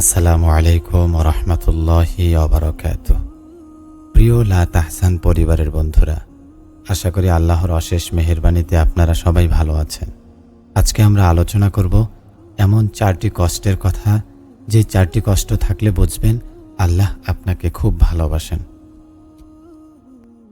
আসসালামু আলাইকুম রহমতুল্লাহি অবরকাত প্রিয় লা তাহসান পরিবারের বন্ধুরা, আশা করি আল্লাহর অশেষ মেহেরবানিতে আপনারা সবাই ভালো আছেন। আজকে আমরা আলোচনা করব এমন চারটি কষ্টের কথা, যে চারটি কষ্ট থাকলে বুঝবেন আল্লাহ আপনাকে খুব ভালোবাসেন।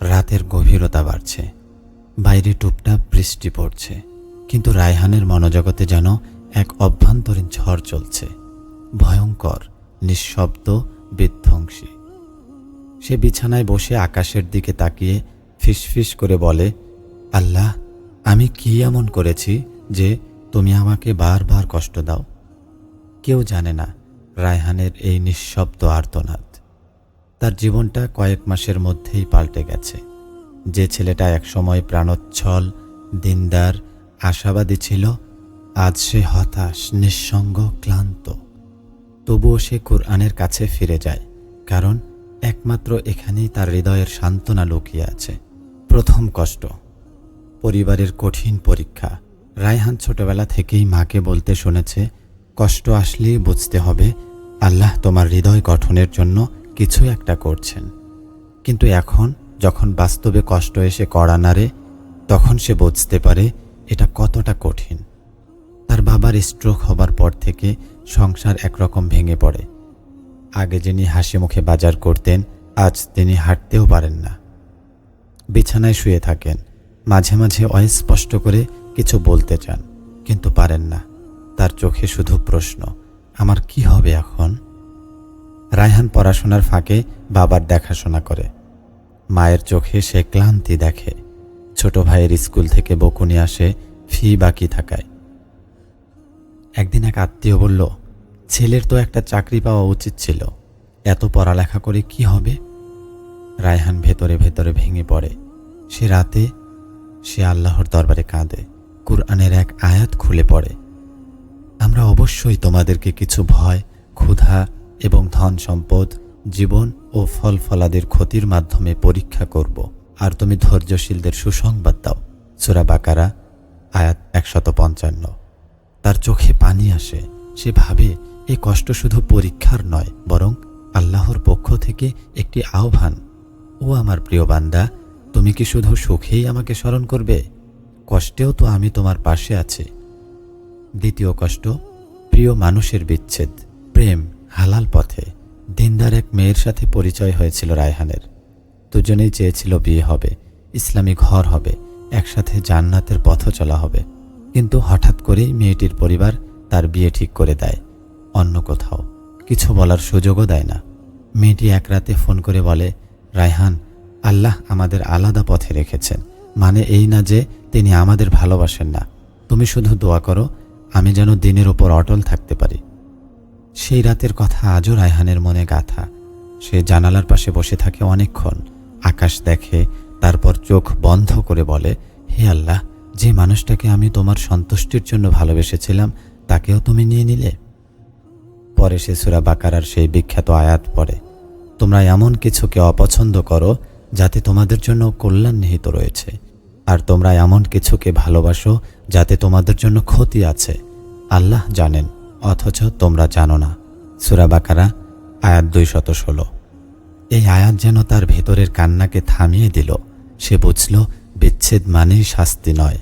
রাতের গভীরতা বাড়ছে, বাইরে টুপটাপ বৃষ্টি পড়ছে, কিন্তু রায়হানের মনোজগতে যেন এক অভ্যন্তরীণ ঝড় চলছে। ভয়ঙ্কর, নিঃশব্দ বিধ্বংসী। সে বিছানায় বসে আকাশের দিকে তাকিয়ে ফিসফিস করে বলে, আল্লাহ, আমি কি এমন করেছি যে তুমি আমাকে বারবার কষ্ট দাও? কেউ জানে না রায়হানের এই নিঃশব্দ আর্তনাদ। তার জীবনটা কয়েক মাসের মধ্যেই পাল্টে গেছে। যে ছেলেটা একসময় প্রাণোচ্ছল, দিনদার, আশাবাদী ছিল, আজ সে হতাশ, নিঃসঙ্গ, ক্লান্ত। তবুও সে কোরআনের কাছে ফিরে যায়, কারণ একমাত্র এখানেই তার হৃদয়ের সান্ত্বনা লুকিয়ে আছে। প্রথম কষ্ট, পরিবারের কঠিন পরীক্ষা। রায়হান ছোটবেলা থেকেই মাকে বলতে শুনেছে, কষ্ট আসলেই বুঝতে হবে, আল্লাহ তোমার হৃদয় গঠনের জন্য কিছু একটা করছেন। কিন্তু এখন, যখন বাস্তবে কষ্ট এসে কড়া নাড়ে, তখন সে বুঝতে পারে এটা কতটা কঠিন। তার বাবার স্ট্রোক হবার পর থেকে সংসার একরকম ভেঙে পড়ে। আগে যিনি হাসি মুখে বাজার করতেন, আজ তিনি হাঁটতেও পারেন না। বিছানায় শুয়ে থাকেন। মাঝে মাঝে অস্পষ্ট করে কিছু বলতে চান, কিন্তু পারেন না। তার চোখে শুধু প্রশ্ন, আমার কি হবে এখন? রায়হান পড়াশোনার ফাঁকে বাবার দেখাশোনা করে। মায়ের চোখে সে ক্লান্তি দেখে। ছোট ভাইয়ের স্কুল থেকে বকুনি আসে, ফি বাকি থাকায়। একদিন এক আত্মীয় বলল, ছেলের তো একটা চাকরি পাওয়া উচিত ছিল। এত পড়ালেখা করে কি হবে? রায়হান ভেতরে ভেতরে ভেঙে পড়ে। সে রাতে সে আল্লাহর দরবারে কাঁদে। কুরআনের এক আয়াত খুলে পড়ে। আমরা অবশ্যই তোমাদেরকে কিছু ভয়, ক্ষুধা এবং ধন সম্পদ, জীবন ও ফল ফলাদের ক্ষতির মাধ্যমে পরীক্ষা করব। আর তুমি ধৈর্যশীলদের সুসংবাদ দাও। সুরা বাকারা, আয়াত একশত পঞ্চান্ন। তার চোখে পানি আসে। সে ভাবে, এ কষ্ট শুধু পরীক্ষার নয়, বরং আল্লাহর পক্ষ থেকে একটি আহ্বান। ও আমার প্রিয় বান্দা, তুমি কি শুধু সুখেই আমাকে স্মরণ করবে? কষ্টেও তো আমি তোমার পাশে আছি। দ্বিতীয় কষ্ট, প্রিয় মানুষের বিচ্ছেদ, প্রেম, হালাল পথে। দিনদার এক মেয়ের সাথে পরিচয় হয়েছিল রায়হানের। দুজনেই চেয়েছিল বিয়ে হবে, ইসলামী ঘর হবে, একসাথে জান্নাতের পথ চলা হবে। কিন্তু হঠাৎ করেই মেয়েটির পরিবার তার বিয়ে ঠিক করে দেয়, অন্য কোথাও। কিছু বলার সুযোগও দেয় না। মেয়েটি এক রাতে ফোন করে বলে, রায়হান, আল্লাহ আমাদের আলাদা পথে রেখেছেন। মানে এই না যে তিনি আমাদের ভালোবাসেন না। তুমি শুধু দোয়া করো, আমি যেন দিনের ওপর অটল থাকতে পারি। সেই রাতের কথা আজও রায়হানের মনে গাথা। সে জানালার পাশে বসে থাকে অনেকক্ষণ। আকাশ দেখে, তারপর চোখ বন্ধ করে বলে, হে আল্লাহ যে মানুষটাকে আমি তোমার সন্তুষ্টির জন্য ভালোবেসেছিলাম, তাকেও তুমি নিয়ে নিলে। পরে সে সুরা বাকারার সেই বিখ্যাত আয়াত পড়ে, তোমরা এমন কিছুকে অপছন্দ করো, যাতে তোমাদের জন্য কল্যাণ নিহিত রয়েছে। আর তোমরা এমন কিছুকে ভালোবাসো, যাতে তোমাদের জন্য ক্ষতি আছে। আল্লাহ জানেন, অথচ তোমরা জানো না। সুরা বাকারা, আয়াত দুই শত ষোলো। এই আয়াত যেন তার ভেতরের কান্নাকে থামিয়ে দিল। সে বুঝল, বিচ্ছেদ মানেই শাস্তি নয়।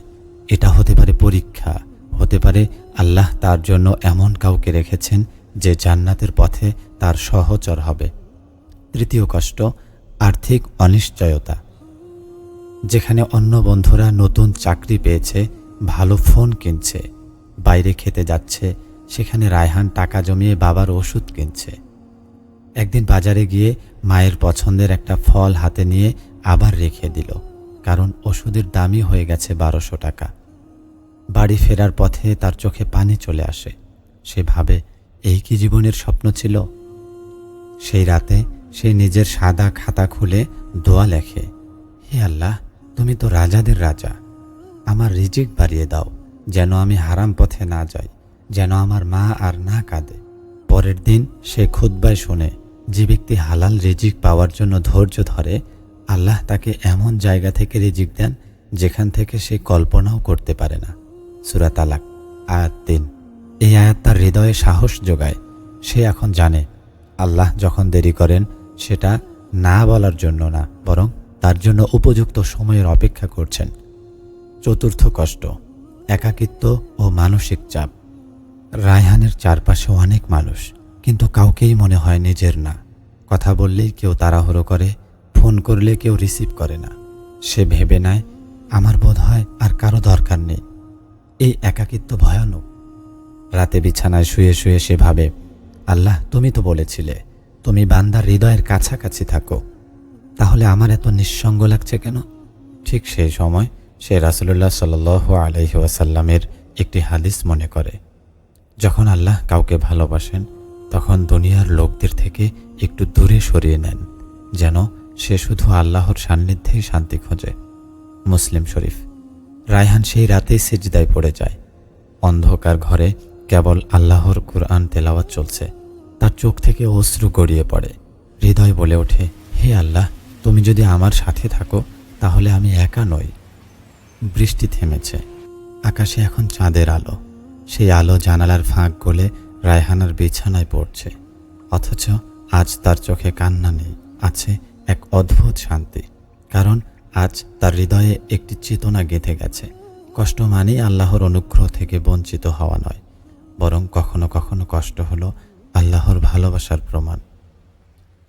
এটা হতে পারে পরীক্ষা, হতে পারে আল্লাহ তার জন্য এমন কাউকে রেখেছেন যে জান্নাতের পথে তার সহচর হবে। তৃতীয় কষ্ট, আর্থিক অনিশ্চয়তা। যেখানে অন্য বন্ধুরা নতুন চাকরি পেয়েছে, ভালো ফোন কিনছে, বাইরে খেতে যাচ্ছে, সেখানে রায়হান টাকা জমিয়ে বাবার ওষুধ কিনছে। একদিন বাজারে গিয়ে মায়ের পছন্দের একটা ফল হাতে নিয়ে আবার রেখে দিল। কারণ ওষুধের দামই হয়ে গেছে বারোশো টাকা। বাড়ি ফেরার পথে তার চোখে পানি চলে আসে। সে ভাবে, এই কি জীবনের স্বপ্ন ছিল? সেই রাতে সে নিজের সাদা খাতা খুলে দোয়া লেখে, হে আল্লাহ, তুমি তো রাজাদের রাজা। আমার রিজিক বাড়িয়ে দাও, যেন আমি হারাম পথে না যাই, যেন আমার মা আর না কাঁদে। পরের দিন সে খুদ্বায় শোনে, যে ব্যক্তি হালাল রিজিক পাওয়ার জন্য ধৈর্য ধরে আল্লাহ তাকে এমন জায়গা থেকে রিজিক দেন যেখান থেকে সে কল্পনাও করতে পারে না। সুরা তালাক, আয়াত তিন। এই আয়াত তার হৃদয়ে সাহস যোগায়। সে এখন জানে, আল্লাহ যখন দেরি করেন, সেটা না বলার জন্য না, বরং তার জন্য উপযুক্ত সময়ের অপেক্ষা করছেন। চতুর্থ কষ্ট, একাকিত্ব ও মানসিক চাপ। রায়হানের চারপাশে অনেক মানুষ, কিন্তু কাউকেই মনে হয় নিজের না। কথা বললেই কেউ তাড়াহুড়ো করে ফোন করলে কেউ রিসিভ করে না। সে ভেবে নেয়, আমার বোধ হয় আর কারও দরকার নেই। এই একাকিত্ব ভয়ানক। রাতে বিছানায় শুয়ে শুয়ে সে ভাবে, আল্লাহ, তুমি তো বলেছিলে, তুমি বান্দার হৃদয়ের কাছাকাছি থাকো। তাহলে আমার এত নিঃসঙ্গ লাগছে কেন? ঠিক সেই সময় সে রাসুলুল্লাহ সাল আলহি ওয়াসাল্লামের একটি হাদিস মনে করে। যখন আল্লাহ কাউকে ভালোবাসেন, তখন দুনিয়ার লোকদের থেকে একটু দূরে সরিয়ে নেন, যেন সে শুধু আল্লাহর সান্নিধ্যেই শান্তি খোঁজে। মুসলিম শরীফ, রায়হান সেই রাতেই সিজদায় পড়ে যায়। অন্ধকার ঘরে কেবল আল্লাহর কুরআন তেলাওয়াত চলছে। তার চোখ থেকে অশ্রু গড়িয়ে পড়ে। হৃদয় বলে ওঠে, হে আল্লাহ, তুমি যদি আমার সাথে থাকো, তাহলে আমি একা নই। বৃষ্টি থেমেছে। আকাশে এখন চাঁদের আলো। সেই আলো জানালার ফাঁক গলে রায়হানার বিছানায় পড়ছে। অথচ আজ তার চোখে কান্না নেই, আছে এক অদ্ভুত শান্তি, কারণ আজ তার হৃদয়ে একটি চেতনা গেঁথে গেছে। কষ্ট মানেই আল্লাহর অনুগ্রহ থেকে বঞ্চিত হওয়া নয়, বরং কখনো কখনো কষ্ট হলো আল্লাহর ভালোবাসার প্রমাণ।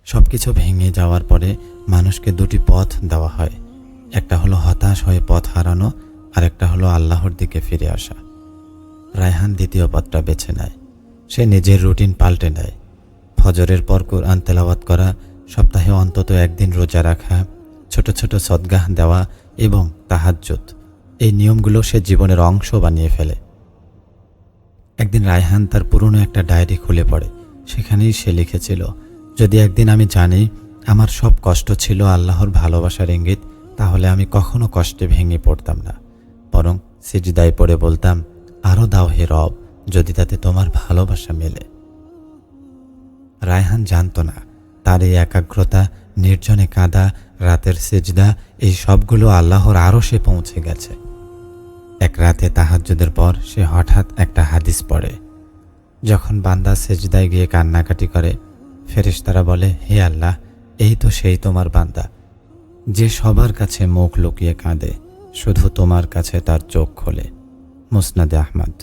সব কিছু ভেঙে যাওয়ার পরে মানুষকে দুটি পথ দেওয়া হয়, একটা হলো হতাশ হয়ে পথ হারানো, আর একটা হলো আল্লাহর দিকে ফিরে আসা। রায়হান দ্বিতীয় পথটা বেছে নেয়। সে নিজের রুটিন পাল্টে নেয়। ফজরের পর কোরআন তেলাওয়াত করা সপ্তাহে অন্তত একদিন রোজা রাখা, ছোট ছোট সদ্গাহ দেওয়া এবং তাহাজ্জুদ। এই নিয়মগুলো সে জীবনের অংশ বানিয়ে ফেলে। একদিন রায়হান তার পুরনো একটা ডায়েরি খুলে পড়ে। সেখানেই সে লিখেছিল, যদি একদিন আমি জানি আমার সব কষ্ট ছিল আল্লাহর ভালোবাসার ইঙ্গিত, তাহলে আমি কখনো কষ্টে ভেঙে পড়তাম না। বরং সিজদায় পড়ে বলতাম আরও দাও হে রব, যদি তাতে তোমার ভালোবাসা মেলে। রায়হান জানতো না। তার এই একাগ্রতা, নির্জনে কাঁদা, রাতের সেজদা, এই সবগুলো আল্লাহর আরও সে পৌঁছে গেছে। এক রাতে তাহাজ্জুদের পর সে হঠাৎ একটা হাদিস পড়ে। যখন বান্দা সেজদায় গিয়ে কান্নাকাটি করে, ফেরেশতারা বলে, হে আল্লাহ, এই তো সেই তোমার বান্দা। যে সবার কাছে মুখ লুকিয়ে কাঁদে, শুধু তোমার কাছে তার চোখ খোলে। মুসনাদে আহমদ।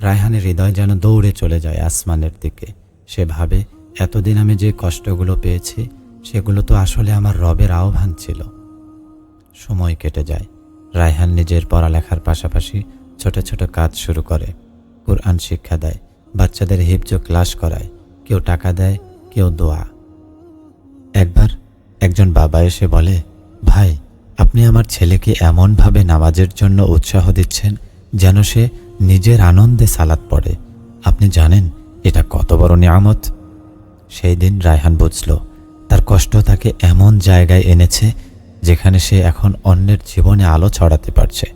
রায়হানের হৃদয় যেন দৌড়ে চলে যায় আসমানের দিকে। সে ভাবে এতদিন আমি যে কষ্টগুলো পেয়েছি, সেগুলো তো আসলে আমার রবের আহ্বান ছিল। সময় কেটে যায়। রায়হান নিজের পড়ালেখার পাশাপাশি ছোট ছোট কাজ শুরু করে। কোরআন শিক্ষা দেয়, বাচ্চাদের হিপজ ক্লাস করায়, কেউ টাকা দেয়, কেউ দোয়া। একবার একজন বাবা এসে বলে, ভাই, আপনি আমার ছেলেকে এমনভাবে নামাজের জন্য উৎসাহ দিচ্ছেন যেন সে নিজের আনন্দে সালাত পড়ে। আপনি জানেন, এটা কত বড় নিয়ামত? সেই দিন রায়হান বুঝল, তার কষ্ট তাকে এমন জায়গায় এনেছে যেখানে সে এখন অন্যের জীবনে আলো ছড়াতে পারছে।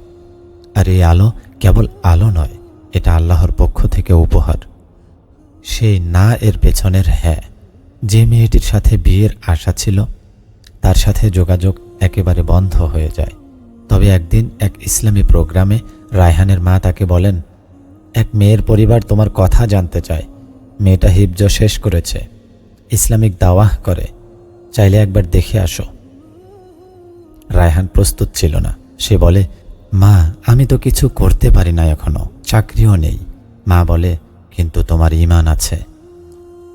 আর এই আলো কেবল আলো নয়, এটা আল্লাহর পক্ষ থেকে উপহার। সেই না এর পেছনের হ্যাঁ যে মেয়েটির সাথে বিয়ের আশা ছিল, তার সাথে যোগাযোগ একেবারে বন্ধ হয়ে যায়। তবে একদিন এক ইসলামী প্রোগ্রামে রায়হানের মা তাকে বলেন, এক মেয়ের পরিবার তোমার কথা জানতে চায়। মেয়েটা হিবজ শেষ করেছে। ইসলামিক দাওয়াহ করে, চাইলে একবার দেখে আসো। রায়হান প্রস্তুত ছিল না। সে বলে, মা, আমি তো কিছু করতে পারি না এখনও, চাকরিও নেই। মা বলে, কিন্তু তোমার ইমান আছে।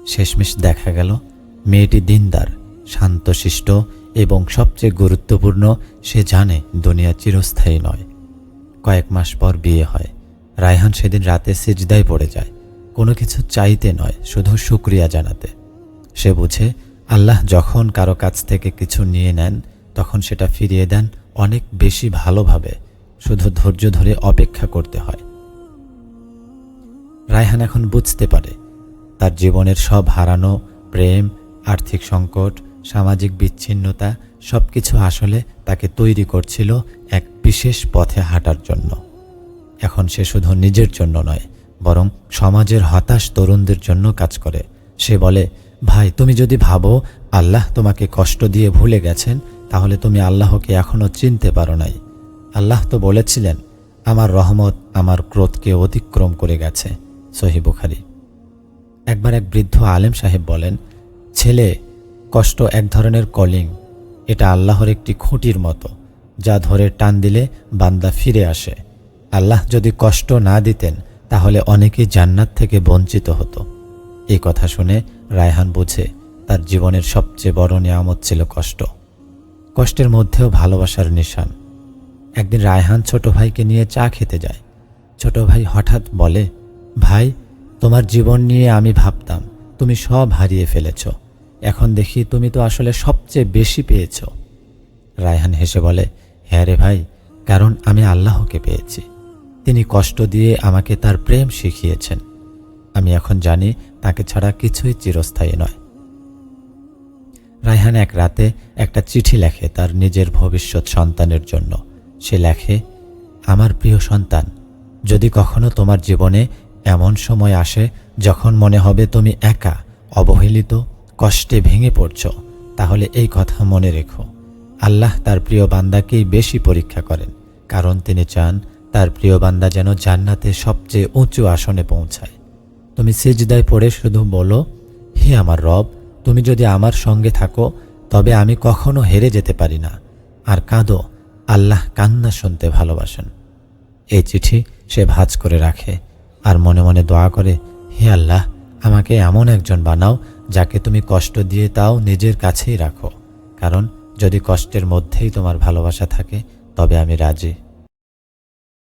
শেষমেশ দেখা গেল, মেয়েটি দিনদার শান্তশিষ্ট এবং সবচেয়ে গুরুত্বপূর্ণ, সে জানে দুনিয়া চিরস্থায়ী নয়। কয়েক মাস পর বিয়ে হয়। রায়হান সেদিন রাতে সিজদায় পড়ে যায়। কোনো কিছু চাইতে নয়, শুধু শুক্রিয়া জানাতে। সে বুঝে, আল্লাহ যখন কারও কাছ থেকে কিছু নিয়ে নেন, তখন সেটা ফিরিয়ে দেন অনেক বেশি ভালোভাবে, শুধু ধৈর্য ধরে অপেক্ষা করতে হয়। রায়হান এখন বুঝতে পারে, তার জীবনের সব হারানো, প্রেম, আর্থিক সংকট, সামাজিক বিচ্ছিন্নতা সব কিছু আসলে তাকে তৈরি করছিল এক বিশেষ পথে হাঁটার জন্য। এখন সে শুধু নিজের জন্য নয়, বরং সমাজের হতাশ তরুণদের জন্য কাজ করে। সে বলে ভাই, তুমি যদি ভাবো আল্লাহ তোমাকে কষ্ট দিয়ে ভুলে গেছেন, তাহলে তুমি আল্লাহকে এখনও চিনতে পারো নাই। আল্লাহ তো বলেছিলেন, আমার রহমত আমার ক্রোধকে অতিক্রম করে গেছে। সহি বুখারি। একবার এক বৃদ্ধ আলেম সাহেব বলেন, ছেলে, কষ্ট এক ধরনের কলিং, এটা আল্লাহর একটি খুঁটির মতো, যা ধরে টান দিলে বান্দা ফিরে আসে। আল্লাহ যদি কষ্ট না দিতেন, তাহলে অনেকেই জান্নাত থেকে বঞ্চিত হতো। এই কথা শুনে রায়হান বুঝে তার জীবনের সবচেয়ে বড় নিয়ামত ছিল কষ্ট। কষ্টের মধ্যেও ভালোবাসার নিশান। একদিন রায়হান ছোট ভাইকে নিয়ে চা খেতে যায়। ছোট ভাই হঠাৎ বলে, ভাই, তোমার জীবন নিয়ে আমি ভাবতাম, তুমি সব হারিয়ে ফেলেছ। এখন দেখি তুমি তো আসলে সবচেয়ে বেশি পেয়েছ। রায়হান হেসে বলে হ্যাঁ রে ভাই, কারণ আমি আল্লাহকে পেয়েছি। তিনি কষ্ট দিয়ে আমাকে তার প্রেম শিখিয়েছেন। আমি এখন জানি তাকে ছাড়া কিছুই চিরস্থায়ী নয়। রায়হান এক রাতে একটা চিঠি লেখে তার নিজের ভবিষ্যৎ সন্তানের জন্য। সে লেখে, আমার প্রিয় সন্তান, যদি কখনো তোমার জীবনে এমন সময় আসে যখন মনে হবে তুমি একা, অবহেলিত, কষ্টে ভেঙে পড়ছ, তাহলে এই কথা মনে রেখো। আল্লাহ তার প্রিয় বান্দাকেই বেশি পরীক্ষা করেন, কারণ তিনি চান তার প্রিয় বান্দা যেন জান্নাতে সবচেয়ে উঁচু আসনে পৌঁছায়। তুমি সিজদায় পড়ে শুধু বলো, হে আমার রব, তুমি যদি আমার সঙ্গে থাকো, তবে আমি কখনো হেরে যেতে পারি না। আর কাঁদো, আল্লাহ কান্না শুনতে ভালোবাসেন। এই চিঠি সে ভাঁজ করে রাখে আর মনে মনে দোয়া করে, হে আল্লাহ, আমাকে এমন একজন বানাও যাকে তুমি কষ্ট দিয়ে তাও নিজের কাছেই রাখো। কারণ যদি কষ্টের মধ্যেই তোমার ভালোবাসা থাকে, তবে আমি রাজি।